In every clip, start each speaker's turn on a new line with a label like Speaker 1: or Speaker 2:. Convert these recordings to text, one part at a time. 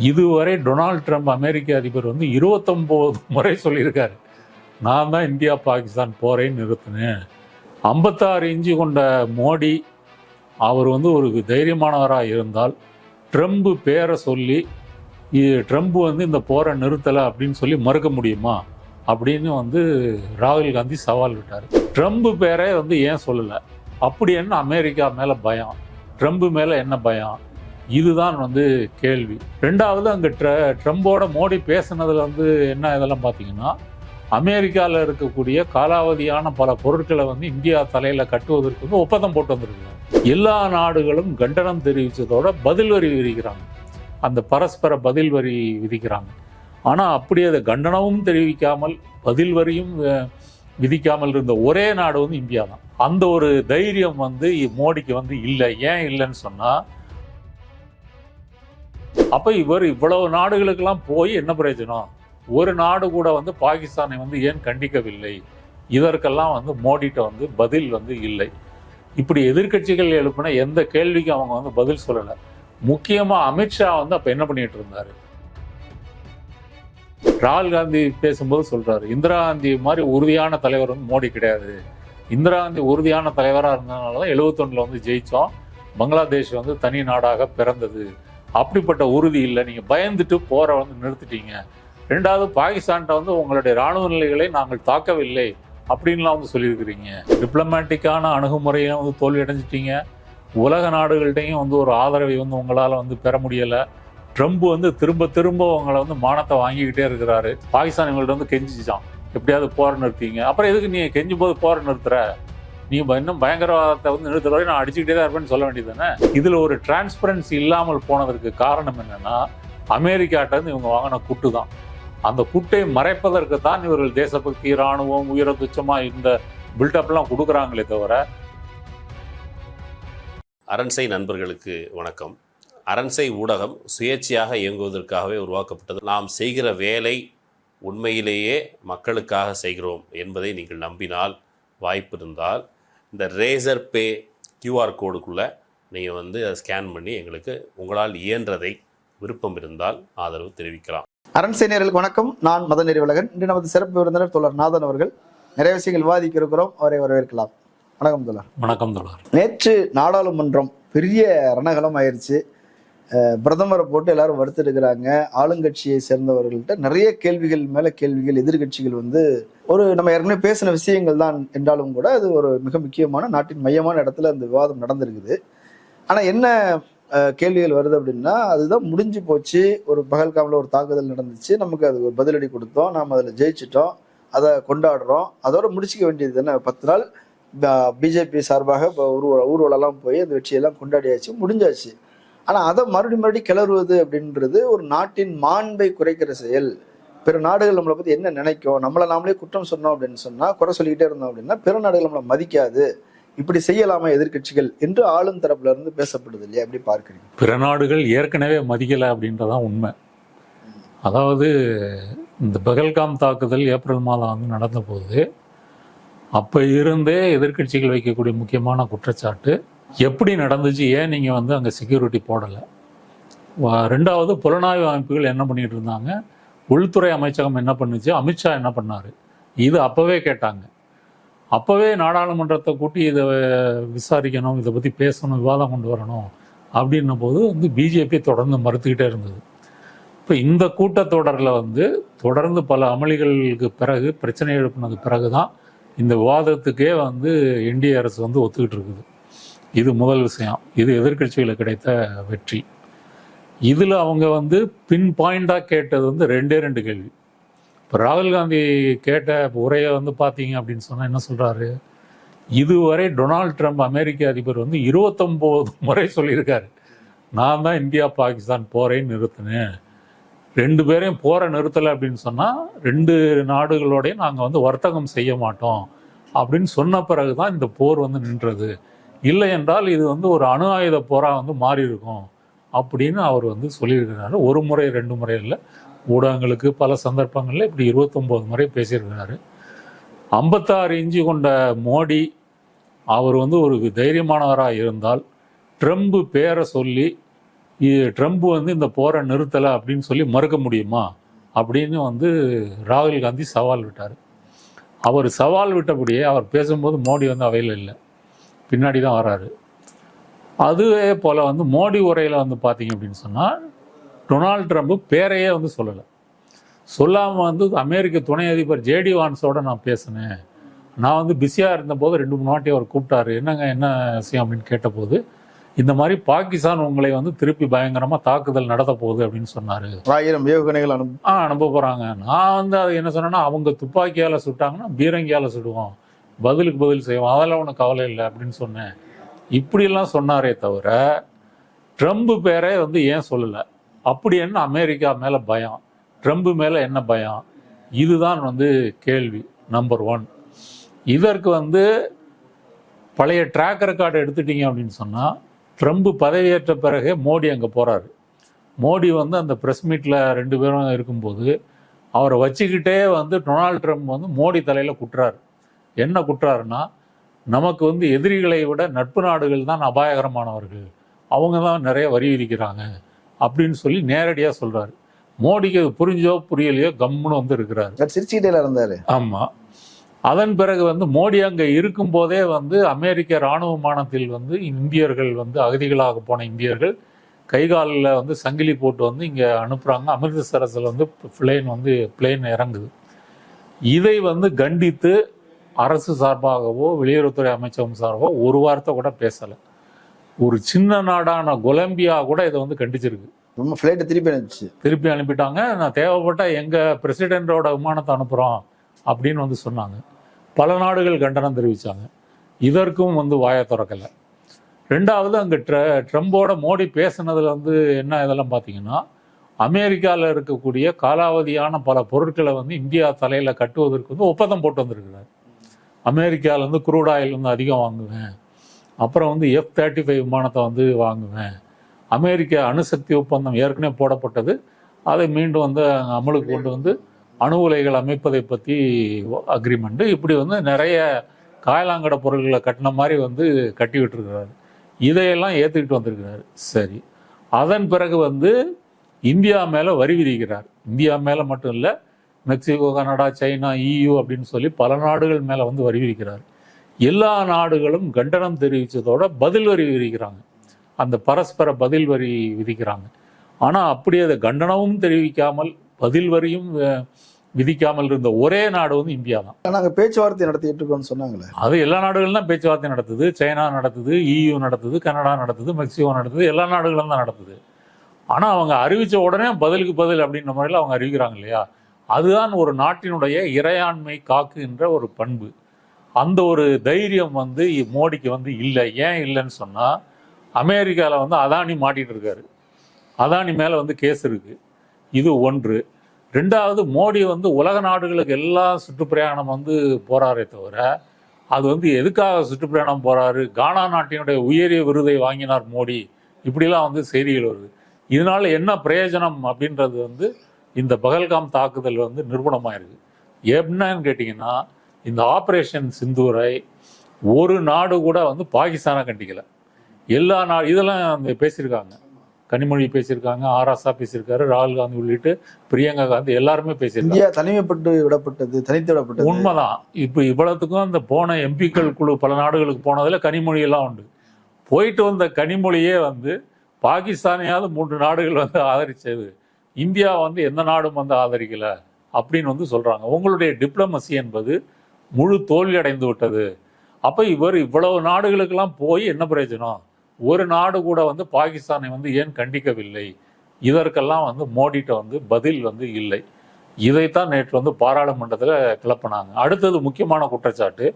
Speaker 1: இதுவரை Donald Trump அமெரிக்க அதிபர் வந்து இருபத்தொம்போது முறை சொல்லியிருக்காரு. நான் தான் இந்தியா பாகிஸ்தான் போரேன்னு நிறுத்தினேன். ஐம்பத்தாறு இஞ்சி கொண்ட மோடி அவர் வந்து ஒரு தைரியமானவராக இருந்தால் ட்ரம்ப் பேரை சொல்லி ட்ரம்ப் வந்து இந்த போரை நிறுத்தலை அப்படின்னு சொல்லி மறுக்க முடியுமா? அப்படின்னு வந்து ராகுல் காந்தி சவால் விட்டார். ட்ரம்ப் பேரே வந்து ஏன் சொல்லலை? அப்படி என்ன அமெரிக்கா மேலே பயம்? ட்ரம்ப் மேலே என்ன பயம்? இதுதான் வந்து கேள்வி. ரெண்டாவது அங்கே ட்ர ட்ரம்போட மோடி பேசுனதில் வந்து என்ன இதெல்லாம் பார்த்தீங்கன்னா அமெரிக்காவில் இருக்கக்கூடிய காலாவதியான பல பொருட்களை வந்து இந்தியா தலையில் கட்டுவதற்கு வந்து ஒப்பந்தம் போட்டு வந்திருக்காங்க எல்லா நாடுகளும் கண்டனம் தெரிவித்ததோட பதில் வரி விதிக்கிறாங்க. அந்த பரஸ்பர பதில் வரி விதிக்கிறாங்க. ஆனால் அப்படி அதை கண்டனமும் தெரிவிக்காமல் பதில் வரியும் விதிக்காமல் இருந்த ஒரே நாடு வந்து இந்தியா தான் அந்த ஒரு தைரியம் வந்து மோடிக்கு வந்து இல்லை. ஏன் இல்லைன்னு சொன்னால் அப்போ இவர் இவ்வளவு நாடுகளுக்கெல்லாம் போய் என்ன பிரயோஜனம்? ஒரு நாடு கூட வந்து பாகிஸ்தானை வந்து ஏன் கண்டிக்கவில்லை? இதற்கெல்லாம் வந்து மோடிட்ட வந்து பதில் வந்து இல்லை. இப்படி எதிர்க்கட்சிகள் எழுப்பின எந்த கேள்விக்கும் அவங்க வந்து பதில் சொல்லலை. முக்கியமாக அமித்ஷா வந்து அப்போ என்ன பண்ணிட்டு இருந்தாரு? ராகுல் காந்தி பேசும்போது சொல்றாரு இந்திரா காந்தி மாதிரி உறுதியான தலைவர் வந்து மோடி கிடையாது. இந்திரா காந்தி உறுதியான தலைவராக இருந்ததுனால தான் எழுபத்தொன்னில் வந்து ஜெயிச்சோம். பங்களாதேஷ் வந்து தனி நாடாக பிறந்தது. அப்படிப்பட்ட உறுதி இல்லை. நீங்கள் பயந்துட்டு போரை வந்து நிறுத்திட்டீங்க. ரெண்டாவது பாகிஸ்தான்கிட்ட வந்து உங்களுடைய ராணுவ நிலைகளை நாங்கள் தாக்கவில்லை அப்படின்லாம் வந்து சொல்லியிருக்கிறீங்க. டிப்ளமேட்டிக்கான அணுகுமுறையும் வந்து தோல்வியடைஞ்சிட்டீங்க உலக நாடுகள்கிட்டையும் வந்து ஒரு ஆதரவை வந்து உங்களால் வந்து பெற முடியலை. ட்ரம்ப் வந்து திரும்ப திரும்ப உங்களை வந்து மானத்தை வாங்கிக்கிட்டே இருக்கிறாரு. பாகிஸ்தான் இவங்கள்ட்ட வந்து கெஞ்சிச்சான். எப்படியாவது போரை நிறுத்திங்க. அப்புறம் எதுக்கு நீங்கள் கெஞ்சும் போது போரை நிறுத்துற? நீ இன்னும் பயங்கரவாதத்தை வந்து நிறுத்துற வரை நான் அடிச்சுக்கிட்டே தான் இருப்பேன்னு சொல்ல வேண்டியது தானே இதில் ஒரு டிரான்ஸ்பரன்சி இல்லாமல் போனதற்கு காரணம் என்னென்னா அமெரிக்காட்டேருந்து இவங்க வாங்கின குட்டு தான். அந்த குட்டை மறைப்பதற்கு தான் இவர்கள் தேசபக்தி இராணுவம் உயரதுச்சமாக இந்த பில்டப்லாம் கொடுக்குறாங்களே தவிர
Speaker 2: அரண்சை நண்பர்களுக்கு வணக்கம். அரண்சை ஊடகம் சுயேட்சையாக இயங்குவதற்காகவே உருவாக்கப்பட்டது. நாம் செய்கிற வேலை உண்மையிலேயே மக்களுக்காக செய்கிறோம் என்பதை நீங்கள் நம்பினால் வாய்ப்பு இருந்தால் இந்த ரேசர் பே கியூஆர் கோடுக்குள்ளே நீங்கள் வந்து அதை ஸ்கேன் பண்ணி எங்களுக்கு உங்களால் இயன்றதை விருப்பம் இருந்தால் ஆதரவு தெரிவிக்கலாம்.
Speaker 3: அரண்சை நேயர்களுக்கு வணக்கம். நான் மத நெறிவலகன் இன்று நமது சிறப்பு விருந்தினர் தோழர் நாதன் அவர்கள் நிறைய விஷயங்கள் விவாதிக்க இருக்கிறோம். அவரை வரவேற்கலாம். வணக்கம் தோழர்.
Speaker 1: வணக்கம் தொடர்
Speaker 3: நேற்று நாடாளுமன்றம் பெரிய ரணகலம் ஆயிருச்சு. அஹ் பிரதமரை போட்டு எல்லாரும் வருத்திருக்கிறாங்க ஆளுங்கட்சியை சேர்ந்தவர்கள்ட்ட நிறைய கேள்விகள் மேல கேள்விகள் எதிர்க்கட்சிகள் வந்து ஒரு நம்ம ஏற்கனவே பேசின விஷயங்கள் தான் என்றாலும் கூட அது ஒரு மிக முக்கியமான நாட்டின் மையமான இடத்துல அந்த விவாதம் நடந்திருக்குது. ஆனா என்ன கேள்விகள் வருது அப்படின்னா அதுதான் முடிஞ்சு போச்சு. ஒரு பகல்காமில் ஒரு தாக்குதல் நடந்துச்சு. நமக்கு அது ஒரு பதிலடி கொடுத்தோம். நாம் அதில் ஜெயிச்சிட்டோம். அதை கொண்டாடுறோம். அதோட முடிச்சுக்க வேண்டியது தானே. பத்து நாள் பிஜேபி சார்பாக இப்போ ஊர்வல ஊர்வலம்லாம் போய் அந்த வெற்றியெல்லாம் கொண்டாடியாச்சு. முடிஞ்சாச்சு. ஆனால் அதை மறுபடி மறுபடி கிளறுவது அப்படின்றது ஒரு நாட்டின் மாண்பை குறைக்கிற செயல். பிற நாடுகள் நம்மளை பற்றி என்ன நினைக்கும்? நம்மளை நாமளே குற்றம் சொன்னோம் அப்படின்னு சொன்னால் குறை சொல்லிக்கிட்டே இருந்தோம் அப்படின்னா பிற நாடுகள் நம்மளை மதிக்காது. இப்படி செய்யலாமா எதிர்க்கட்சிகள் என்று ஆளும் தரப்புல இருந்து பேசப்படுது இல்லையா? எப்படி பார்க்குறீங்க?
Speaker 1: பிற நாடுகள் ஏற்கனவே மதிக்கலை அப்படின்றதான் உண்மை. அதாவது இந்த பகல்காம் தாக்குதல் ஏப்ரல் மாதம் வந்து நடந்தபோது அப்போ இருந்தே எதிர்க்கட்சிகள் வைக்கக்கூடிய முக்கியமான குற்றச்சாட்டு எப்படி நடந்துச்சு ஏன் நீங்கள் வந்து அங்கே செக்யூரிட்டி போடலை? ரெண்டாவது புலனாய்வு அமைப்புகள் என்ன பண்ணிட்டு இருந்தாங்க? உள்துறை அமைச்சகம் என்ன பண்ணுச்சு? அமித்ஷா என்ன பண்ணார்? இது அப்போவே கேட்டாங்க. அப்போவே நாடாளுமன்றத்தை கூட்டி இதை விசாரிக்கணும் இதை பற்றி பேசணும் விவாதம் கொண்டு வரணும் அப்படின்னும் போது வந்து பிஜேபி தொடர்ந்து மறுத்துக்கிட்டே இருந்தது. இப்போ இந்த கூட்டத்தொடரில் வந்து தொடர்ந்து பல அமளிகளுக்கு பிறகு பிரச்சனை எழுப்பினது பிறகு தான் இந்த விவாதத்துக்கே வந்து என்டிஏ அரசு வந்து ஒத்துக்கிட்டு இருக்குது. இது முதல் விஷயம். இது எதிர்க்கட்சிகளுக்கு கிடைத்த வெற்றி. இதில் அவங்க வந்து பின் பாயிண்டாக கேட்டது வந்து ரெண்டே ரெண்டு கேள்வி. இப்போ ராகுல் காந்தி கேட்ட உரையை வந்து பார்த்தீங்க அப்படின்னு சொன்னால் என்ன சொல்கிறாரு இதுவரை டொனால்ட் ட்ரம்ப் அமெரிக்க அதிபர் வந்து இருபத்தொம்போது முறை சொல்லியிருக்காரு. நான் தான் இந்தியா பாகிஸ்தான் போரேன்னு நிறுத்தினேன். ரெண்டு பேரையும் போரை நிறுத்தலை அப்படின்னு சொன்னால் ரெண்டு நாடுகளோடையும் நாங்கள் வந்து வர்த்தகம் செய்ய மாட்டோம் அப்படின்னு சொன்ன பிறகு தான் இந்த போர் வந்து நின்றது. இல்லை என்றால் இது வந்து ஒரு அணு ஆயுத போராக வந்து மாறி இருக்கும் அப்படின்னு அவர் வந்து சொல்லியிருக்கிறாரு. ஒரு முறை ரெண்டு முறை இல்லை. ஊடகங்களுக்கு பல சந்தர்ப்பங்களில் இப்படி இருபத்தொம்போது முறை பேசியிருக்கிறாரு. ஐம்பத்தாறு இஞ்சி கொண்ட மோடி அவர் வந்து ஒரு தைரியமானவராக இருந்தால் ட்ரம்ப் பேரை சொல்லி ட்ரம்ப் வந்து இந்த போரை நிறுத்தலை அப்படின்னு சொல்லி மறுக்க முடியுமா? அப்படின்னு வந்து ராகுல் காந்தி சவால் விட்டார். அவர் சவால் விட்டபடியே அவர் பேசும்போது மோடி வந்து அவையில் இல்லை. பின்னாடி தான் வராரு அதுவே போல் வந்து மோடி உரையில் வந்து பார்த்தீங்க அப்படின்னு சொன்னால் டொனால்ட் ட்ரம்ப் பேரையே வந்து சொல்லலை. சொல்லாமல் வந்து அமெரிக்க துணை அதிபர் ஜேடி வான்ஸோட நான் பேசினேன். நான் வந்து பிஸியாக இருந்தபோது ரெண்டு மூணு வாட்டி அவர் கூப்பிட்டாரு. என்னங்க என்ன விஷயம் அப்படின்னு கேட்டபோது இந்த மாதிரி பாகிஸ்தான் உங்களை வந்து திருப்பி பயங்கரமாக தாக்குதல் நடத்த போகுது அப்படின்னு சொன்னார்.
Speaker 3: ஆயிரம் ஏவுகணைகள் அனுப்ப
Speaker 1: ஆ அனுப்ப போகிறாங்க நான் வந்து அது என்ன சொன்னேன்னா அவங்க துப்பாக்கியால் சுட்டாங்கன்னா பீரங்கியால் சுடுவோம். பதிலுக்கு பதில் செய்வோம். அதெல்லாம் ஒன்றும் கவலை இல்லை அப்படின்னு சொன்னேன். இப்படியெல்லாம் சொன்னாரே தவிர ட்ரம்ப் பேரே வந்து ஏன் சொல்லலை? அப்படி என்ன அமெரிக்கா மேலே பயம்? ட்ரம்ப் மேலே என்ன பயம்? இதுதான் வந்து கேள்வி நம்பர் ஒன். இதற்கு வந்து பழைய ட்ராக் ரெக்கார்டு எடுத்துட்டீங்க அப்படின்னு சொன்னால் ட்ரம்ப் பதவியேற்ற பிறகு மோடி அங்கே போகிறாரு மோடி வந்து அந்த ப்ரெஸ் மீட்டில் ரெண்டு பேரும் இருக்கும்போது அவரை வச்சுக்கிட்டே வந்து டொனால்ட் ட்ரம்ப் வந்து மோடி தலையில் குட்டுறாரு. என்ன குட்டுறாருன்னா நமக்கு வந்து எதிரிகளை விட நட்பு நாடுகள் தான் அபாயகரமானவர்கள். அவங்க தான் நிறைய வரி விதிக்கிறாங்க அப்படின்னு சொல்லி நேரடியாக சொல்கிறாரு மோடிக்கு அது புரிஞ்சோ புரியலையோ கம்முன்னு வந்து இருக்கிறாரு.
Speaker 3: சிரிச்சுக்கிட்டே இருந்தாரு.
Speaker 1: ஆமாம் அதன் பிறகு வந்து மோடி அங்கே இருக்கும்போதே வந்து அமெரிக்க இராணுவ விமானத்தில் வந்து இந்தியர்கள் வந்து அகதிகளாக போன இந்தியர்கள் கைகாலில் வந்து சங்கிலி போட்டு வந்து இங்கே அனுப்புகிறாங்க அமிர்தசரஸில் வந்து பிளேன் வந்து பிளேன் இறங்குது. இதை வந்து கண்டித்து அரசு சார்பாகவோ வெளியுறவுத்துறை அமைச்சகம் சார்பாகவோ ஒரு வார்த்தை கூட பேசலை. ஒரு சின்ன நாடான கொலம்பியா கூட இதை வந்து கண்டிச்சிருக்கு.
Speaker 3: நம்ம ஃப்ளைட்டை திருப்பி அனுப்பிச்சு.
Speaker 1: திருப்பி அனுப்பிட்டாங்க. நான் தேவைப்பட்ட எங்கள் பிரசிடெண்டோட விமானத்தை அனுப்புகிறோம் அப்படின்னு வந்து சொன்னாங்க. பல நாடுகள் கண்டனம் தெரிவித்தாங்க இதற்கும் வந்து வாயை திறக்கலை. ரெண்டாவது அங்கே ட்ர ட்ரம்போட மோடி பேசுனதுல வந்து என்ன இதெல்லாம் பார்த்தீங்கன்னா அமெரிக்காவில் இருக்கக்கூடிய காலாவதியான பல பொருட்களை வந்து இந்தியா தலையில் கட்டுவதற்கு வந்து ஒப்பந்தம் போட்டு வந்திருக்கிறார். அமெரிக்காவிலேருந்து குரூட் ஆயில் வந்து அதிகம் வாங்குவேன். அப்புறம் வந்து எஃப் தேர்ட்டி ஃபைவ் விமானத்தை வந்து வாங்குவேன். அமெரிக்க அணுசக்தி ஒப்பந்தம் ஏற்கனவே போடப்பட்டது. அதை மீண்டும் வந்து அமலுக்கு கொண்டு வந்து அணு உலைகள் அமைப்பதை பற்றி அக்ரிமெண்ட்டு இப்படி வந்து நிறைய காயலாங்கடை பொருள்களை கட்டின மாதிரி வந்து கட்டி விட்டுருக்கிறாரு. இதையெல்லாம் ஏற்றுக்கிட்டு வந்திருக்கிறாரு. சரி. அதன் பிறகு வந்து இந்தியா மேலே வரி விதிக்கிறார். இந்தியா மேலே மட்டும் இல்லை மெக்சிகோ கனடா சைனா இயு அப்படின்னு சொல்லி பல நாடுகள் மேலே வந்து வரி விதிக்கிறார் எல்லா நாடுகளும் கண்டனம் தெரிவித்ததோட பதில் வரி விதிக்கிறாங்க அந்த பரஸ்பர பதில் வரி விதிக்கிறாங்க. ஆனால் அப்படி அதை கண்டனமும் தெரிவிக்காமல் பதில் வரியும் விதிக்காமல் இருந்த ஒரே நாடு வந்து இந்தியா தான்
Speaker 3: நாங்க பேச்சுவார்த்தை நடத்திட்டு இருக்கோம்னு சொன்னாங்களே.
Speaker 1: அது எல்லா நாடுகளும் தான் பேச்சுவார்த்தை நடத்துது. சைனா நடத்துது இயு நடத்துது கனடா நடத்துது மெக்சிகோ நடத்துது எல்லா நாடுகளும் தான் நடத்துது. ஆனால் அவங்க அறிவித்த உடனே பதிலுக்கு பதில் அப்படின்ற முறையில் அவங்க அறிவிக்கிறாங்க இல்லையா? அதுதான் ஒரு நாட்டினுடைய இறையாண்மை காக்குகின்ற ஒரு பண்பு. அந்த ஒரு தைரியம் வந்து மோடிக்கு வந்து இல்லை. ஏன் இல்லைன்னு சொன்னால் அமெரிக்காவில் வந்து அதானி மாட்டிகிட்டு இருக்காரு. அதானி மேலே வந்து கேஸ் இருக்குது இது ஒன்று. ரெண்டாவது மோடி வந்து உலக நாடுகளுக்கு எல்லாம் சுற்றுப்பிரயாணம் வந்து போகிறாரே தவிர அது வந்து எதுக்காக சுற்றுப்பிரயாணம் போகிறாரு கானா நாட்டினுடைய உயரிய விருதை வாங்கினார் மோடி. இப்படிலாம் வந்து செய்திகள் வருது. இதனால் என்ன பிரயோஜனம் அப்படின்றது வந்து இந்த பகல்காம் தாக்குதல் வந்து நிரூபணமாயிருக்கு என்னன்னு கேட்டிங்கன்னா இந்த ஆப்ரேஷன் சிந்தூரை ஒரு நாடு கூட வந்து பாகிஸ்தானை கண்டிக்கல. எல்லா நாடு இதெல்லாம் பேசியிருக்காங்க. கனிமொழி பேசியிருக்காங்க ஆராசா பேசியிருக்காரு ராகுல் காந்தி உள்ளிட்டு பிரியங்கா காந்தி எல்லாருமே பேசியிருக்காங்க.
Speaker 3: தனிமைப்பட்டு விடப்பட்டது தனித்து விடப்பட்டது.
Speaker 1: உண்மைதான். இப்போ இவ்வளவுத்துக்கும் அந்த போன எம்பிக்கள் குழு பல நாடுகளுக்கு போனதுல கனிமொழி எல்லாம் உண்டு. போயிட்டு வந்த கனிமொழியே வந்து பாகிஸ்தானையாவது மூன்று நாடுகள் வந்து ஆதரிச்சது. இந்தியா வந்து எந்த நாடும் வந்து ஆதரிக்கல அப்படின்னு வந்து சொல்றாங்க. உங்களுடைய டிப்ளமசி என்பது முழு தோல்வி அடைந்து விட்டது. அப்ப இவர் இவ்வளவு நாடுகளுக்கெல்லாம் போய் என்ன பிரயோஜனம்? ஒரு நாடு கூட வந்து பாகிஸ்தானை வந்து ஏன் கண்டிக்கவில்லை? இதற்கெல்லாம் வந்து மோடிட்ட வந்து பதில் வந்து இல்லை. இதைத்தான் நேற்று வந்து பாராளுமன்றத்தில் கிளப்பினாங்க. அடுத்தது முக்கியமான குற்றச்சாட்டு.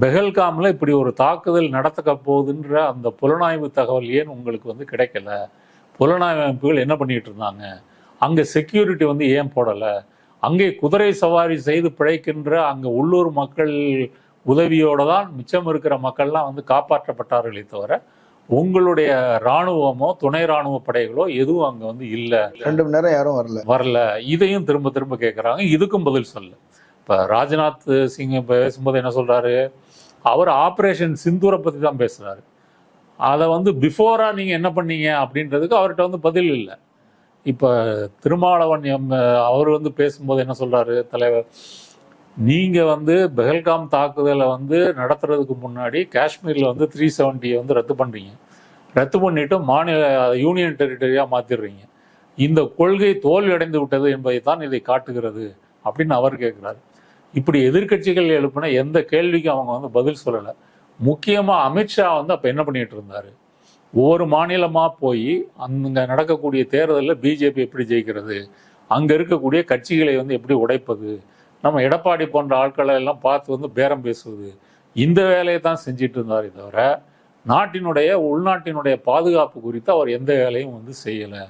Speaker 1: பெஹல்காமில் இப்படி ஒரு தாக்குதல் நடத்தக்க போகுதுன்ற அந்த புலனாய்வு தகவல் ஏன் உங்களுக்கு வந்து கிடைக்கல? புலனாய்வு அமைப்புகள் என்ன பண்ணிட்டு இருந்தாங்க? அங்கே செக்யூரிட்டி வந்து ஏன் போடலை? அங்கே குதிரை சவாரி செய்து பிழைக்கின்ற அங்கே உள்ளூர் மக்கள் உதவியோட தான் மிச்சம் இருக்கிற மக்கள்லாம் வந்து காப்பாற்றப்பட்டார்களே தவிர உங்களுடைய இராணுவமோ துணை இராணுவ படைகளோ எதுவும் அங்கே வந்து இல்லை.
Speaker 3: ரெண்டு மணி நேரம் யாரும் வரல.
Speaker 1: வரல. இதையும் திரும்ப திரும்ப கேட்குறாங்க இதுக்கும் பதில் சொல்ல இப்போ ராஜ்நாத் சிங் பேசும்போது என்ன சொல்றாரு? அவர் ஆப்ரேஷன் சிந்தூரை பற்றி தான் பேசுறாரு. அதை வந்து பிஃபோரா நீங்க என்ன பண்ணீங்க அப்படின்றதுக்கு அவர்கிட்ட வந்து பதில் இல்லை. இப்போ திருமாவளவன் எம் அவர் வந்து பேசும்போது என்ன சொல்றாரு தலைவர்? நீங்க வந்து பெஹல்காம் தாக்குதலை வந்து நடத்துறதுக்கு முன்னாடி காஷ்மீர்ல வந்து த்ரீ செவன்ட்டியை வந்து ரத்து பண்றீங்க. ரத்து பண்ணிட்டு மாநில யூனியன் டெரிட்டரியா மாத்திடுறீங்க. இந்த கொள்கை தோல்வியடைந்து விட்டது என்பதை தான் இதை காட்டுகிறது அப்படின்னு அவர் கேட்குறாரு. இப்படி எதிர்க்கட்சிகள் எழுப்பின எந்த கேள்விக்கும் அவங்க வந்து பதில் சொல்லலை. முக்கியமாக அமித்ஷா வந்து அப்போ என்ன பண்ணிட்டு இருந்தார்? ஒவ்வொரு மாநிலமாக போய் அங்கே நடக்கக்கூடிய தேர்தலில் பிஜேபி எப்படி ஜெயிக்கிறது? அங்கே இருக்கக்கூடிய கட்சிகளை வந்து எப்படி உடைப்பது? நம்ம எடப்பாடி போன்ற ஆட்களை எல்லாம் பார்த்து வந்து பேரம் பேசுவது. இந்த வேலையை தான் செஞ்சிட்டு இருந்தாரே தவிர நாட்டினுடைய உள்நாட்டினுடைய பாதுகாப்பு குறித்து அவர் எந்த வேலையும் வந்து செய்யலை.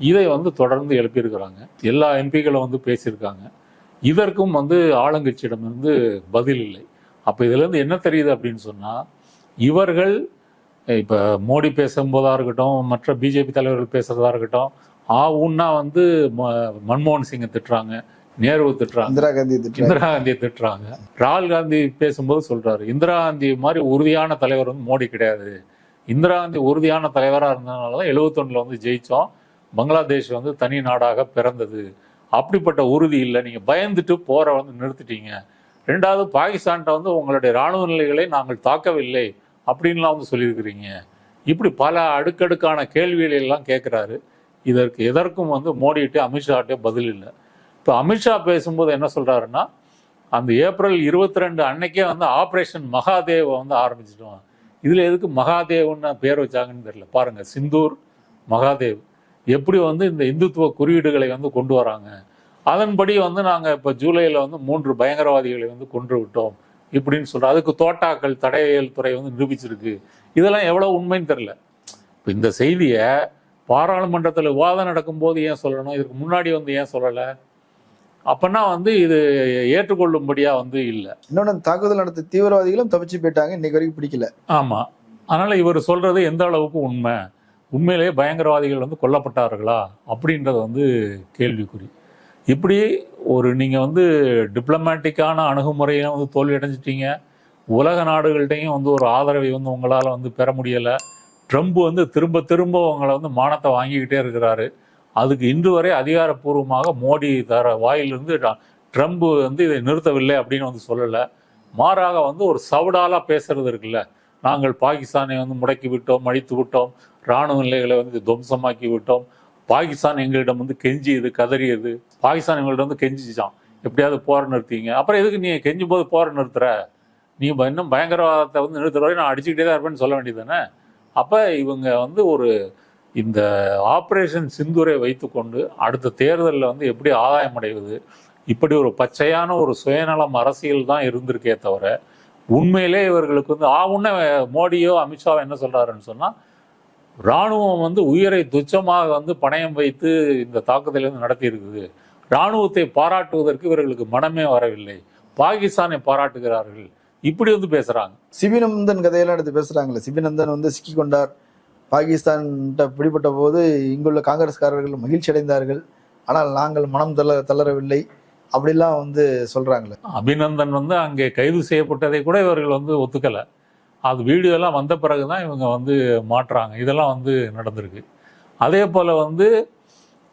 Speaker 1: இதை வந்து தொடர்ந்து எழுப்பியிருக்கிறாங்க. எல்லா எம்பிக்களும் வந்து பேசியிருக்காங்க. இதற்கும் வந்து ஆளுங்கட்சியிடமிருந்து பதில் இல்லை. அப்போ இதுலேருந்து என்ன தெரியுது அப்படின்னு சொன்னால் இவர்கள் இப்போ மோடி பேசும்போதா இருக்கட்டும் மற்ற பிஜேபி தலைவர்கள் பேசுறதா இருக்கட்டும் ஆ ஊன்னா வந்து மன்மோகன் சிங்கை திட்டுறாங்க நேருவை திட்டுறாங்க.
Speaker 3: இந்திரா காந்தி
Speaker 1: இந்திரா காந்தியை திட்டுறாங்க. ராகுல் காந்தி பேசும்போது சொல்றாரு இந்திரா காந்தி மாதிரி உறுதியான தலைவர் வந்து மோடி கிடையாது. இந்திரா காந்தி உறுதியான தலைவராக இருந்ததுனால தான் எழுபத்தொன்னுல வந்து ஜெயிச்சோம். பங்களாதேஷ் வந்து தனி நாடாக பிறந்தது. அப்படிப்பட்ட உறுதி இல்லை. நீங்க பயந்துட்டு போற வந்து நிறுத்திட்டீங்க. ரெண்டாவது பாகிஸ்தான்கிட்ட வந்து உங்களுடைய ராணுவ நிலைகளை நாங்கள் தாக்கவில்லை அப்படின்லாம் வந்து சொல்லியிருக்கிறீங்க. இப்படி பல அடுக்கடுக்கான கேள்விகளை எல்லாம் கேட்குறாரு. இதற்கு எதற்கும் வந்து மோடிகிட்டே அமித்ஷாட்டே பதில் இல்லை. இப்போ அமித்ஷா பேசும்போது என்ன சொல்கிறாருன்னா அந்த ஏப்ரல் இருபத்தி ரெண்டு அன்னைக்கே வந்து ஆப்ரேஷன் மகாதேவை வந்து ஆரம்பிச்சிடுவாங்க. இதில் எதுக்கு மகாதேவ்னு பேர் வச்சாங்கன்னு தெரியல. பாருங்கள் சிந்தூர் மகாதேவ். எப்படி வந்து இந்த இந்துத்துவ குறியீடுகளை வந்து கொண்டு வராங்க? அதன்படி வந்து நாங்க இப்ப ஜூலைல வந்து மூன்று பயங்கரவாதிகளை வந்து கொன்று விட்டோம் இப்படின்னு சொல்றோம் அதுக்கு தோட்டாக்கள் தடையியல் துறை வந்து நிரூபிச்சிருக்கு. இதெல்லாம் எவ்வளவு உண்மைன்னு தெரியல. இப்போ இந்த செய்தியை பாராளுமன்றத்தில் விவாதம் நடக்கும்போது ஏன் சொல்லணும்? இதுக்கு முன்னாடி வந்து ஏன் சொல்லலை? அப்பன்னா வந்து இது ஏற்றுக்கொள்ளும்படியா வந்து இல்லை.
Speaker 3: இன்னொன்னு தாக்குதல் நடத்த தீவிரவாதிகளும் தப்பிச்சு போயிட்டாங்க. இன்னைக்கு வரைக்கும் பிடிக்கல.
Speaker 1: ஆமா. அதனால இவர் சொல்றது எந்த அளவுக்கு உண்மை? உண்மையிலேயே பயங்கரவாதிகள் வந்து கொல்லப்பட்டார்களா? அப்படின்றது வந்து கேள்விக்குறி. இப்படி ஒரு நீங்கள் வந்து டிப்ளமேட்டிக்கான அணுகுமுறையை வந்து தோல்வியடைஞ்சிட்டீங்க. உலக நாடுகள்கிட்டையும் வந்து ஒரு ஆதரவை வந்து உங்களால் வந்து பெற முடியலை. ட்ரம்ப் வந்து திரும்ப திரும்ப உங்களை வந்து மானத்தை வாங்கிக்கிட்டே இருக்கிறாரு. அதுக்கு இன்று வரை அதிகாரப்பூர்வமாக மோடி தர வாயிலிருந்து ட்ரம்ப் வந்து இதை நிறுத்தவில்லை அப்படின்னு வந்து சொல்லலை. மாறாக வந்து ஒரு சவுடாலாக பேசுறது இருக்குல்ல. நாங்கள் பாகிஸ்தானை வந்து முடக்கி விட்டோம் அழித்து விட்டோம் ராணுவ நிலைகளை வந்து துவம்சமாக்கி விட்டோம் பாகிஸ்தான் எங்களிடம் வந்து கெஞ்சியது கதறியது. பாகிஸ்தான் எங்கள்கிட்ட வந்து கெஞ்சிச்சான். எப்படியாவது போரை நிறுத்திங்க. அப்புறம் எதுக்கு நீ கெஞ்சும் போது போரை நிறுத்துற? நீ ப- இன்னும் பயங்கரவாதத்தை வந்து நிறுத்துற வரை நான் அடிச்சுக்கிட்டே தான் இருப்பேன்னு சொல்ல வேண்டியது தானே அப்போ இவங்க வந்து ஒரு இந்த ஆப்ரேஷன் சிந்துரை வைத்துக்கொண்டு அடுத்த தேர்தலில் வந்து எப்படி ஆதாயம் அடைவது? இப்படி ஒரு பச்சையான ஒரு சுயநலம் அரசியல் தான் இருந்திருக்கே தவிர உண்மையிலே இவர்களுக்கு வந்து ஆ உன்ன மோடியோ அமித்ஷாவோ என்ன சொல்கிறாருன்னு சொன்னால் ராணுவம் வந்து உயிரை துச்சமாக வந்து பணயம் வைத்து இந்த தாக்குதலை வந்து நடத்தி இருக்குது ராணுவத்தை பாராட்டுவதற்கு இவர்களுக்கு மனமே வரவில்லை. பாகிஸ்தானை பாராட்டுகிறார்கள். இப்படி வந்து பேசுறாங்க.
Speaker 3: சிபிநந்தன் கதையெல்லாம் எடுத்து பேசுறாங்களே சிபிநந்தன் வந்து சிக்கி கொண்டார் பாகிஸ்தான்கிட்ட பிடிபட்ட போது இங்குள்ள காங்கிரஸ்காரர்கள் மகிழ்ச்சி அடைந்தார்கள். ஆனால் நாங்கள் மனம் தள தளரவில்லை. அப்படிலாம் வந்து சொல்றாங்களே.
Speaker 1: அபிநந்தன் வந்து அங்கே கைது செய்யப்பட்டதை கூட இவர்கள் வந்து ஒத்துக்கலை. அது வீடியோ எல்லாம் வந்த பிறகு தான் இவங்க வந்து மாற்றுறாங்க இதெல்லாம் வந்து நடந்திருக்கு. அதே போல் வந்து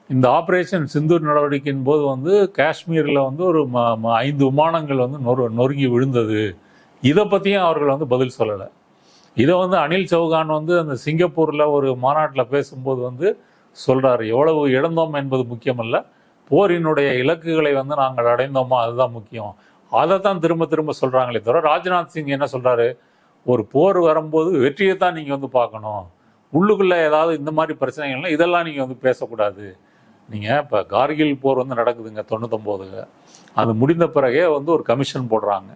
Speaker 1: இந்த ஆப்ரேஷன் சிந்தூர் நடவடிக்கையின் போது வந்து காஷ்மீரில் வந்து ஒரு ம- ம- ஐந்து விமானங்கள் வந்து நொறு நொறுங்கி விழுந்தது. இதை பற்றியும் அவர்கள் வந்து பதில் சொல்லலை. இதை வந்து அனில் சௌகான் வந்து அந்த சிங்கப்பூரில் ஒரு மாநாட்டில் பேசும்போது வந்து சொல்கிறார் எவ்வளவு இழந்தோம் என்பது முக்கியமல்ல. போரினுடைய இலக்குகளை வந்து நாங்கள் அடைந்தோமா? அதுதான் முக்கியம். அதை தான் திரும்ப திரும்ப சொல்கிறாங்களே தவிர ராஜ்நாத் சிங் என்ன சொல்கிறாரு ஒரு போர் வரும்போது வெற்றியை தான் நீங்கள் வந்து பார்க்கணும். உள்ளுக்குள்ளே ஏதாவது இந்த மாதிரி பிரச்சனைகள்லாம் இதெல்லாம் நீங்கள் வந்து பேசக்கூடாது. நீங்கள் இப்போ கார்கில் போர் வந்து நடக்குதுங்க தொண்ணூத்தொம்போதுல. அது முடிந்த பிறகே வந்து ஒரு கமிஷன் போடுறாங்க.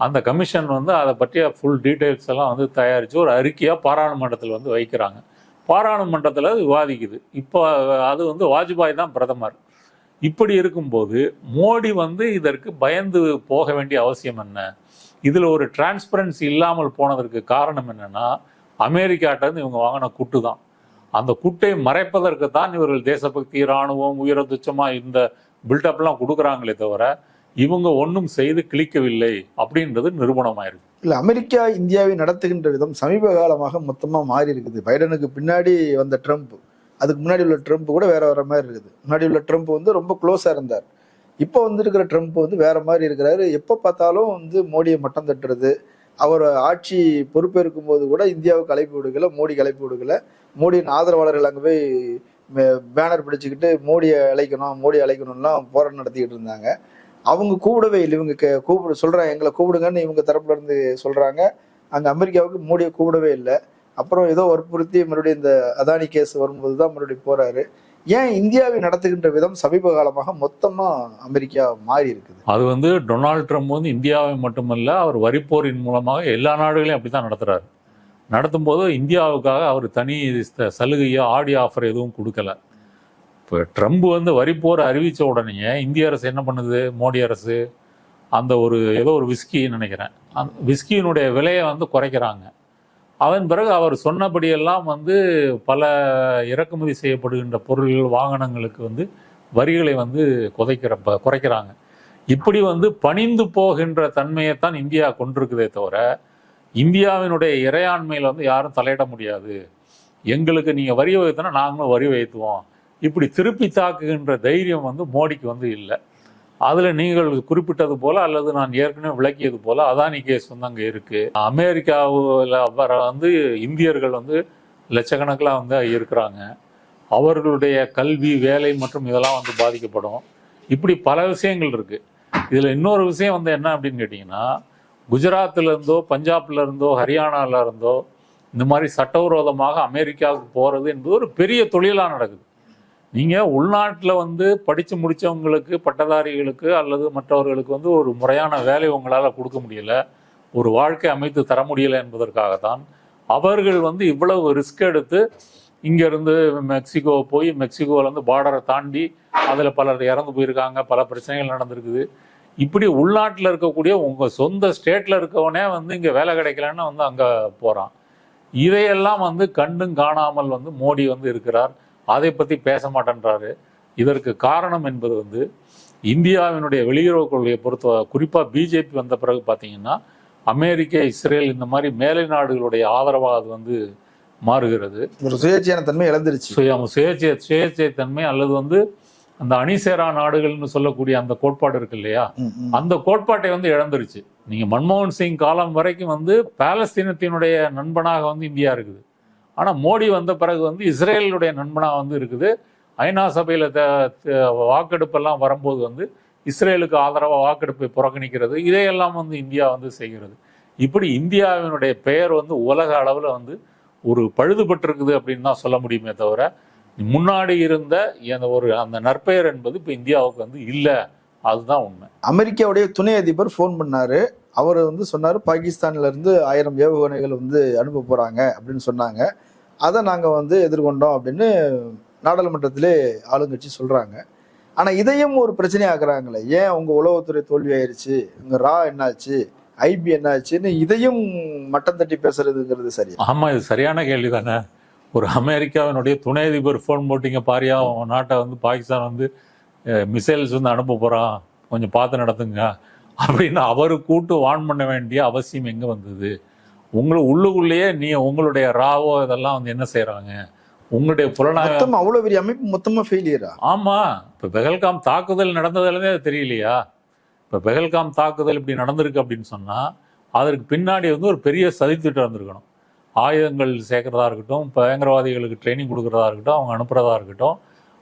Speaker 1: அந்த கமிஷன் வந்து அதை பற்றிய ஃபுல் டீட்டெயில்ஸ் எல்லாம் வந்து தயாரித்து ஒரு அறிக்கையாக பாராளுமன்றத்தில் வந்து வைக்கிறாங்க. பாராளுமன்றத்தில் அது விவாதிக்குது. இப்போ அது வந்து வாஜ்பாய் தான் பிரதமர். இப்படி இருக்கும்போது மோடி வந்து இதற்கு பயந்து போக வேண்டிய அவசியம் என்ன? இதில் ஒரு டிரான்ஸ்பரன்சி இல்லாமல் போனதற்கு காரணம் என்னென்னா அமெரிக்காட்ட இருந்து இவங்க வாங்கின குட்டு தான். அந்த குட்டை மறைப்பதற்கு தான் இவர்கள் தேசபக்தி இராணுவம் உயரதுச்சமாக இந்த பில்டப்லாம் கொடுக்குறாங்களே தவிர இவங்க ஒன்றும் செய்து கிழிக்கவில்லை அப்படின்றது நிரூபணமாயிருக்கு.
Speaker 3: இல்லை அமெரிக்கா இந்தியாவை நடத்துகின்ற விதம் சமீப காலமாக மொத்தமாக மாறி இருக்குது பைடனுக்கு பின்னாடி வந்த ட்ரம்ப் அதுக்கு முன்னாடி உள்ள ட்ரம்ப் கூட வேற வேற மாதிரி இருக்குது. முன்னாடி உள்ள ட்ரம்ப் வந்து ரொம்ப க்ளோஸாக இருந்தார். இப்போ வந்திருக்கிற ட்ரம்ப் வந்து வேற மாதிரி இருக்கிறாரு. எப்போ பார்த்தாலும் வந்து மோடியை மட்டம் தட்டுறது. அவர் ஆட்சி பொறுப்பேற்கும் போது கூட இந்தியாவுக்கு அழைப்பு விடுக்கல மோடி அழைப்பு விடுக்கல. மோடியின் ஆதரவாளர்கள் அங்கே போய் பேனர் பிடிச்சிக்கிட்டு மோடியை அழைக்கணும் மோடி அழைக்கணும்லாம் போராட்டம் நடத்திக்கிட்டு இருந்தாங்க. அவங்க கூப்பிடவே இல்லை இவங்க கே- கூப்பிடு சொல்கிறாங்க எங்களை கூப்பிடுங்கன்னு இவங்க தரப்புல இருந்து சொல்கிறாங்க அங்கே அமெரிக்காவுக்கு மோடியை கூப்பிடவே இல்லை. அப்புறம் ஏதோ வற்புறுத்தி மறுபடியும் இந்த அதானி கேஸ் வரும்போது தான் மறுபடியும் போகிறாரு ஏன் இந்தியாவை நடத்துகின்ற விதம் சமீப காலமாக மொத்தமா அமெரிக்கா மாறி இருக்குது?
Speaker 1: அது வந்து டொனால்ட் ட்ரம்ப் வந்து இந்தியாவை மட்டுமல்ல அவர் வரிப்போரின் மூலமாக எல்லா நாடுகளையும் அப்படி தான் நடத்தும் போது இந்தியாவுக்காக அவர் தனி சலுகையோ ஆடி ஆஃபர் எதுவும் கொடுக்கல. இப்போ ட்ரம்ப் வந்து வரிப்போர் அறிவித்த உடனே இந்திய அரசு என்ன பண்ணுது? மோடி அரசு அந்த ஒரு ஏதோ ஒரு விஸ்கின்னு நினைக்கிறேன். அந்த விஸ்கியினுடைய விலையை வந்து குறைக்கிறாங்க. அதன் பிறகு அவர் சொன்னபடியெல்லாம் வந்து பல இறக்குமதி செய்யப்படுகின்ற பொருள்கள் வாகனங்களுக்கு வந்து வரிகளை வந்து குதைக்கிற ப- குறைக்கிறாங்க. இப்படி வந்து பணிந்து போகின்ற தன்மையைத்தான் இந்தியா கொண்டிருக்குதே தவிர இந்தியாவினுடைய இறையாண்மையில் வந்து யாரும் தலையிட முடியாது. எங்களுக்கு நீங்கள் வரி வைத்தனா நாங்களும் வரி வைத்துவோம் இப்படி திருப்பி தாக்குகின்ற தைரியம் வந்து மோடிக்கு வந்து இல்லை. அதில் நீங்கள் குறிப்பிட்டது போல அல்லது நான் ஏற்கனவே விளக்கியது போல அதானி கேஸ் வந்து அங்கே இருக்குது அமெரிக்காவில் வர வந்து இந்தியர்கள் வந்து லட்சக்கணக்கில் வந்து இருக்கிறாங்க. அவர்களுடைய கல்வி வேலை மற்றும் இதெல்லாம் வந்து பாதிக்கப்படும். இப்படி பல விஷயங்கள் இருக்குது இதில் இன்னொரு விஷயம் வந்து என்ன அப்படின்னு கேட்டிங்கன்னா குஜராத்திலேருந்தோ இருந்தோ ஹரியானாவிலேருந்தோ இந்த மாதிரி சட்டவிரோதமாக அமெரிக்காவுக்கு போகிறது என்பது ஒரு பெரிய தொழிலாக நடக்குது. நீங்கள் உள்நாட்டில் வந்து படித்து முடித்தவங்களுக்கு பட்டதாரிகளுக்கு அல்லது மற்றவர்களுக்கு வந்து ஒரு முறையான வேலை உங்களால் கொடுக்க முடியல. ஒரு வாழ்க்கை அமைத்து தர முடியலை என்பதற்காகத்தான் அவர்கள் வந்து இவ்வளவு ரிஸ்க் எடுத்து இங்கேருந்து மெக்சிகோ போய் மெக்சிகோலேருந்து பார்டரை தாண்டி அதில் பலர் இறந்து போயிருக்காங்க. பல பிரச்சனைகள் நடந்திருக்குது. இப்படி உள்நாட்டில் இருக்கக்கூடிய உங்கள் சொந்த ஸ்டேட்டில் இருக்கவனே வந்து இங்கே வேலை கிடைக்கலன்னு வந்து அங்கே போகிறான் இதையெல்லாம் வந்து கண்டும் காணாமல் வந்து மோடி வந்து இருக்கிறார். அதை பற்றி பேச மாட்டேன்றாரு இதற்கு காரணம் என்பது வந்து இந்தியாவினுடைய வெளியுறவு கொள்கையை பொறுத்த குறிப்பாக பிஜேபி வந்த பிறகு பார்த்தீங்கன்னா அமெரிக்க இஸ்ரேல் இந்த மாதிரி மேலை நாடுகளுடைய ஆதரவாக அது வந்து மாறுகிறது.
Speaker 3: ஒரு சுயேட்சையான தன்மை இழந்துருச்சு.
Speaker 1: சுய சுயேட்சை சுயேட்சை தன்மை அல்லது வந்து அந்த அணிசேரா நாடுகள்னு சொல்லக்கூடிய அந்த கோட்பாடு இருக்கு இல்லையா. அந்த கோட்பாட்டை வந்து இழந்துருச்சு. நீங்க மன்மோகன் சிங் காலம் வரைக்கும் வந்து பாலஸ்தீனத்தினுடைய நண்பனாக வந்து இந்தியா இருக்குது. ஆனால் மோடி வந்த பிறகு வந்து இஸ்ரேலுடைய நண்பனாக வந்து இருக்குது. ஐநா சபையில் த- த- வாக்கெடுப்பெல்லாம் வரும்போது வந்து இஸ்ரேலுக்கு ஆதரவாக வாக்கெடுப்பை புறக்கணிக்கிறது. இதையெல்லாம் வந்து இந்தியா வந்து செய்கிறது. இப்படி இந்தியாவினுடைய பெயர் வந்து உலக அளவில் வந்து ஒரு பழுதுபட்டிருக்குது அப்படின்னு தான் சொல்ல முடியுமே தவிர முன்னாடி இருந்த அந்த ஒரு அந்த நற்பெயர் என்பது இப்போ இந்தியாவுக்கு வந்து இல்லை. அதுதான் உண்மை.
Speaker 3: அமெரிக்காவுடைய துணை அதிபர் ஃபோன் பண்ணாரு. அவர் வந்து சொன்னார் பாகிஸ்தான்ல இருந்து ஆயிரம் ஏவுகணைகள் வந்து அனுப்ப போகிறாங்க அப்படின்னு சொன்னாங்க. அதை நாங்கள் வந்து எதிர்கொண்டோம் அப்படின்னு நாடாளுமன்றத்திலே ஆளுங்கட்சி சொல்கிறாங்க ஆனால் இதையும் ஒரு பிரச்சனையாக்குறாங்களே ஏன் உங்கள் உளவுத்துறை தோல்வி ஆயிடுச்சு உங்கள் ரா என்னாச்சு? ஐபி என்னாச்சுன்னு இதையும் மட்டம் தட்டி பேசுறதுங்கிறது சரி.
Speaker 1: ஆமாம் இது சரியான கேள்வி தானே ஒரு அமெரிக்காவினுடைய துணை அதிபர் ஃபோன் போட்டிங்க பாரியா உன் நாட்டை வந்து பாகிஸ்தான் வந்து மிசைல்ஸ் வந்து அனுப்ப போகிறான் கொஞ்சம் பார்த்து நடத்துங்க. அப்படின்னு அவரு கூட்டு வான் பண்ண வேண்டிய அவசியம் எங்க வந்தது? உங்களை உள்ளுக்குள்ளேயே நீ உங்களுடைய ராவோ இதெல்லாம் வந்து என்ன செய்றாங்க? உங்களுடைய புலனாய்வு
Speaker 3: மொத்தம் அவ்வளவு பெரிய அமைப்பு மொத்தமா ஃபெயிலியரா
Speaker 1: ஆமா. இப்ப பெஹல்காம் தாக்குதல் நடந்ததுலேருந்தே அது தெரியலையா? இப்ப பெஹல்காம் தாக்குதல் இப்படி நடந்திருக்கு அப்படின்னு சொன்னா அதற்கு பின்னாடி வந்து ஒரு பெரிய சதித்திட்டம் இருந்திருக்கணும். ஆயுதங்கள் சேர்க்கறதா இருக்கட்டும் பயங்கரவாதிகளுக்கு ட்ரைனிங் கொடுக்கறதா இருக்கட்டும் அவங்க அனுப்புறதா இருக்கட்டும்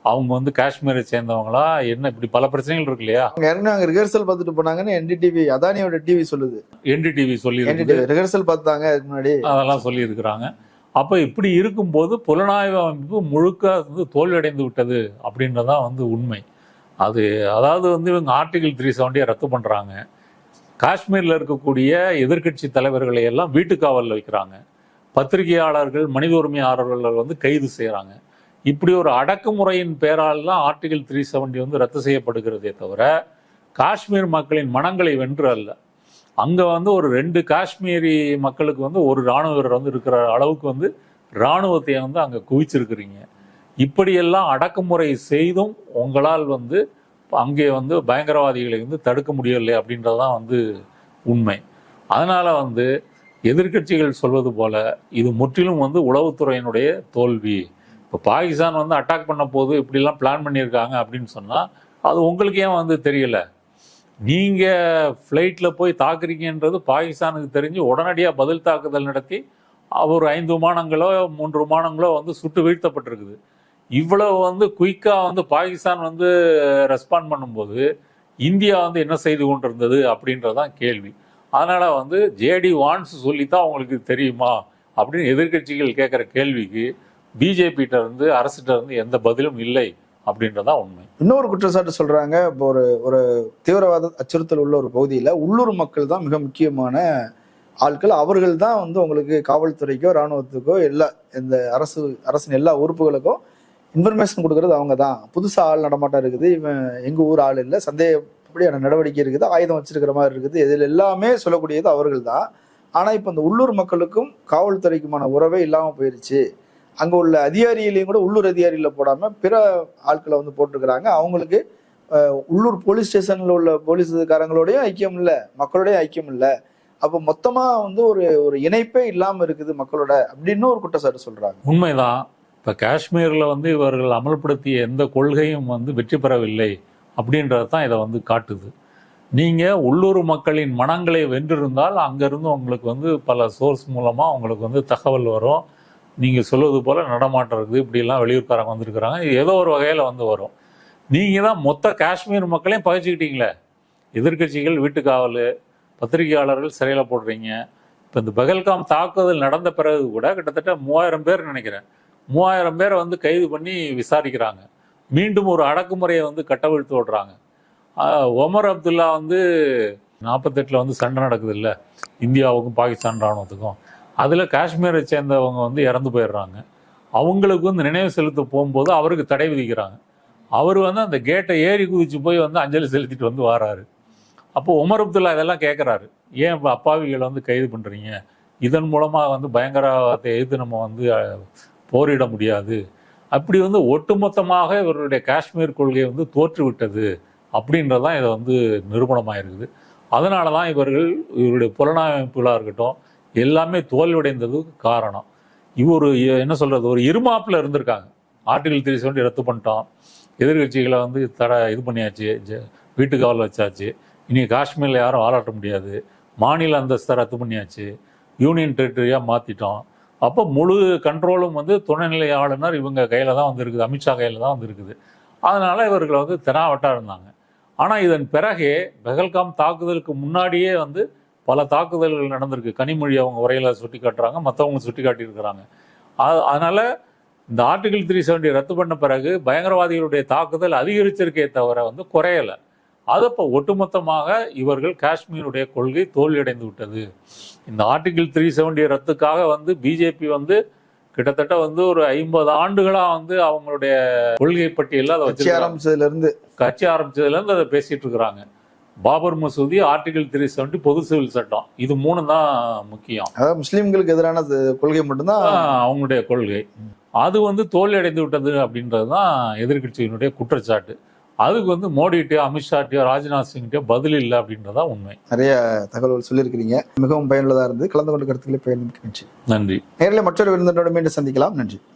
Speaker 1: அவங்க வந்து காஷ்மீரை சேர்ந்தவங்களா? என்ன இப்படி பல பிரச்சனைகள் இருக்கு இல்லையா?
Speaker 3: ஏற்கனவே அங்க ரிஹர்சல் பார்த்துட்டு போனாங்கன்னு என்டிடிவி அதானியோட டிவி சொல்லுது.
Speaker 1: என்டிடிவி சொல்லி
Speaker 3: என்டிடிவி ரிஹர்சல் பார்த்தாங்க அதுக்கு முன்னாடி.
Speaker 1: அதெல்லாம் சொல்லி இருக்கிறாங்க அப்ப இப்படி இருக்கும்போது புலனாய்வு அமைப்பு முழுக்க வந்து தோல்வியடைந்து விட்டது அப்படின்றதான் வந்து உண்மை. அது அதாவது வந்து இவங்க ஆர்டிகிள் த்ரீ செவன்டியை ரத்து பண்றாங்க. காஷ்மீர்ல இருக்கக்கூடிய எதிர்க்கட்சி தலைவர்களை எல்லாம் வீட்டுக்காவலில் வைக்கிறாங்க. பத்திரிகையாளர்கள் மனித உரிமையாளர்கள் வந்து கைது செய்கிறாங்க இப்படி ஒரு அடக்குமுறையின் பேரால் தான் ஆர்டிகிள் த்ரீ செவன்டி வந்து ரத்து செய்யப்படுகிறதே தவிர காஷ்மீர் மக்களின் மனங்களை வென்று அல்ல. அங்கே வந்து ஒரு ரெண்டு காஷ்மீரி மக்களுக்கு வந்து ஒரு இராணுவ வீரர் வந்து இருக்கிற அளவுக்கு வந்து இராணுவத்தை வந்து அங்கே குவிச்சிருக்கிறீங்க. இப்படியெல்லாம் அடக்குமுறை செய்தும் உங்களால் வந்து அங்கே வந்து பயங்கரவாதிகளை வந்து தடுக்க முடியவில்லை அப்படின்றதான் வந்து உண்மை. அதனால் வந்து எதிர்க்கட்சிகள் சொல்வது போல இது முற்றிலும் வந்து உளவுத்துறையினுடைய தோல்வி. இப்போ பாகிஸ்தான் வந்து அட்டாக் பண்ண போது இப்படிலாம் பிளான் பண்ணியிருக்காங்க அப்படின்னு சொன்னால் அது உங்களுக்கு ஏன் வந்து தெரியல? நீங்கள் ஃப்ளைட்டில் போய் தாக்குறீங்கன்றது பாகிஸ்தானுக்கு தெரிஞ்சு உடனடியாக பதில் தாக்குதல் நடத்தி ஒரு ஐந்து விமானங்களோ மூன்று விமானங்களோ வந்து சுட்டு வீழ்த்தப்பட்டிருக்குது. இவ்வளவு வந்து குயிக்காக வந்து பாகிஸ்தான் வந்து ரெஸ்பாண்ட் பண்ணும்போது இந்தியா வந்து என்ன செய்து கொண்டிருந்தது அப்படின்றதான் கேள்வி. அதனால் வந்து ஜேடி வான்ஸ் சொல்லித்தான் உங்களுக்கு தெரியுமா அப்படின்னு எதிர்க்கட்சிகள் கேட்குற கேள்விக்கு பிஜேபிகிட்ட இருந்து அரசுகிட்ட இருந்து எந்த பதிலும் இல்லை அப்படின்றதா உண்மை.
Speaker 3: இன்னொரு குற்றச்சாட்டு சொல்றாங்க இப்போ ஒரு ஒரு தீவிரவாத அச்சுறுத்தல் உள்ள ஒரு பகுதியில் உள்ளூர் மக்கள் தான் மிக முக்கியமான ஆட்கள். அவர்கள் தான் வந்து உங்களுக்கு காவல்துறைக்கோ ராணுவத்துக்கோ எல்லா இந்த அரசு அரசின் எல்லா உறுப்புகளுக்கும் இன்ஃபர்மேஷன் கொடுக்கறது அவங்க தான். புதுசாக ஆள் நடமாட்டம் இருக்குது இவன் எங்கள் ஊர் ஆள் இல்லை சந்தேகப்படியான நடவடிக்கை இருக்குது ஆயுதம் வச்சிருக்கிற மாதிரி இருக்குது. இதில் எல்லாமே சொல்லக்கூடியது அவர்கள் தான். ஆனால் இப்போ இந்த உள்ளூர் மக்களுக்கும் காவல்துறைக்குமான உறவே இல்லாமல் போயிருச்சு. அங்க உள்ள அதிகாரிகளையும் கூட உள்ளூர் அதிகாரியில போடாம பிற ஆட்களை வந்து போட்டிருக்கிறாங்க. அவங்களுக்கு உள்ளூர் போலீஸ் ஸ்டேஷன்ல உள்ள போலீஸ்காரங்களோடயும் ஐக்கியம் இல்லை மக்களோடயும் ஐக்கியம் இல்லை. அப்போ மொத்தமாக வந்து ஒரு ஒரு இணைப்பே இல்லாமல் இருக்குது மக்களோட அப்படின்னு ஒரு குற்றச்சாட்டு சொல்கிறாங்க
Speaker 1: உண்மைதான். இப்போ காஷ்மீரில் வந்து இவர்கள் அமல்படுத்திய எந்த கொள்கையும் வந்து வெற்றி பெறவில்லை அப்படின்றது தான் இதை வந்து காட்டுது. நீங்கள் உள்ளூர் மக்களின் மனங்களை வென்றிருந்தால் அங்கேருந்து உங்களுக்கு வந்து பல சோர்ஸ் மூலமாக உங்களுக்கு வந்து தகவல் வரும். நீங்கள் சொல்வது போல் நடமாட்டம் இருக்குது இப்படிலாம் வெளியூர்காரங்க வந்திருக்கிறாங்க. இது ஏதோ ஒரு வகையில் வந்து வரும். நீங்கள் தான் மொத்த காஷ்மீர் மக்களையும் பகிச்சுக்கிட்டீங்களே. எதிர்க்கட்சிகள் வீட்டுக்காவல் பத்திரிகையாளர்கள் சிறையில் போடுறீங்க. இப்போ இந்த பகல்காம் தாக்குதல் நடந்த பிறகு கூட கிட்டத்தட்ட மூவாயிரம் பேர் நினைக்கிறேன். மூவாயிரம் பேரை வந்து கைது பண்ணி விசாரிக்கிறாங்க. மீண்டும் ஒரு அடக்குமுறையை வந்து கட்டவிழ்த்து விடுறாங்க. ஒமர் அப்துல்லா வந்து நாற்பத்தெட்டில் வந்து சண்டை நடக்குது இல்லை? இந்தியாவுக்கும் பாகிஸ்தான் ராணுவத்துக்கும். அதில் காஷ்மீரை சேர்ந்தவங்க வந்து இறந்து போயிடுறாங்க. அவங்களுக்கு வந்து நினைவு செலுத்த போகும்போது அவருக்கு தடை விதிக்கிறாங்க. அவர் வந்து அந்த கேட்டை ஏறி குதிச்சு போய் வந்து அஞ்சலி செலுத்திட்டு வந்து வராரு. அப்போ உமர் அப்துல்லா இதெல்லாம் கேட்குறாரு ஏன் இப்போ அப்பாவிகளை வந்து கைது பண்ணுறீங்க இதன் மூலமாக வந்து பயங்கரவாதத்தை எதிர்த்து நம்ம வந்து போரிட முடியாது. அப்படி வந்து ஒட்டுமொத்தமாக இவருடைய காஷ்மீர் கொள்கை வந்து தோற்றுவிட்டது. அப்படின்றதான் இதை வந்து நிரூபணமாக இருக்குது அதனால தான் இவர்கள் இவருடைய புலனாய்ப்புகளாக இருக்கட்டும் எல்லாமே தோல்வியடைந்ததுக்கு காரணம். இவர் என்ன சொல்கிறது ஒரு இருமாப்பில் இருந்திருக்காங்க. ஆர்டிகல் த்ரீ செவன்டி ரத்து பண்ணிட்டோம். எதிர்கட்சிகளை வந்து தட இது பண்ணியாச்சு. ஜ- வீட்டுக்காவல் வச்சாச்சு. இனி காஷ்மீரில் யாரும் ஆளாட்ட முடியாது. மாநில அந்தஸ்தை ரத்து பண்ணியாச்சு. யூனியன் டெரிட்டரியாக மாற்றிட்டோம் அப்போ முழு கண்ட்ரோலும் வந்து துணைநிலை ஆளுநர் இவங்க கையில் தான் வந்துருக்குது. அமித்ஷா கையில் தான் வந்துருக்குது. அதனால் இவர்களை இவர்கள் வந்து தெனாவட்டா இருந்தாங்க. ஆனால் இதன் பிறகே பெகல்காம் தாக்குதலுக்கு முன்னாடியே வந்து பல தாக்குதல்கள் நடந்திருக்கு. கனிமொழி அவங்க உரையில சுட்டி காட்டுறாங்க மற்றவங்க சுட்டி காட்டியிருக்கிறாங்க. அதனால இந்த ஆர்டிகிள் த்ரீ செவன்டி ரத்து பண்ண பிறகு பயங்கரவாதிகளுடைய தாக்குதல் அதிகரிச்சிருக்கே தவிர வந்து குறையல. அது இப்போ ஒட்டுமொத்தமாக இவர்கள் காஷ்மீருடைய கொள்கை தோல்வியடைந்து விட்டது. இந்த ஆர்டிகிள் த்ரீ செவன்டி ரத்துக்காக வந்து பிஜேபி வந்து கிட்டத்தட்ட வந்து ஒரு ஐம்பது ஆண்டுகளா வந்து அவங்களுடைய கொள்கை பட்டியலில் அதை வச்சிருக்காங்க.
Speaker 3: ஆரம்பிச்சதுல இருந்து.
Speaker 1: கட்சி ஆரம்பிச்சதுல இருந்து அதை பேசிட்டு இருக்கிறாங்க. பாபர் மசூதி ஆர்டிகிள் த்ரீ செவன்டி பொது சிவில் சட்டம். இது மூணு தான் முக்கியம்.
Speaker 3: அதாவது முஸ்லீம்களுக்கு எதிரான கொள்கை மட்டும்தான்
Speaker 1: அவங்களுடைய கொள்கை. அது வந்து தோல்வி அடைந்து விட்டது அப்படின்றது தான் எதிர்கட்சியினுடைய குற்றச்சாட்டு. அதுக்கு வந்து மோடிகிட்டயோ அமித்ஷாட்டையோ ராஜ்நாத் சிங்கிட்டயோ பதில் இல்லை அப்படின்றதா உண்மை.
Speaker 3: நிறைய தகவல்கள் சொல்லியிருக்கிறீங்க. மிகவும் பயனுள்ளதா இருந்து கலந்து கொண்ட கருத்துக்களை நன்றி.
Speaker 1: நன்றி.
Speaker 3: நேரில் மற்றொரு விருந்தினரோட மீண்டும் சந்திக்கலாம். நன்றி.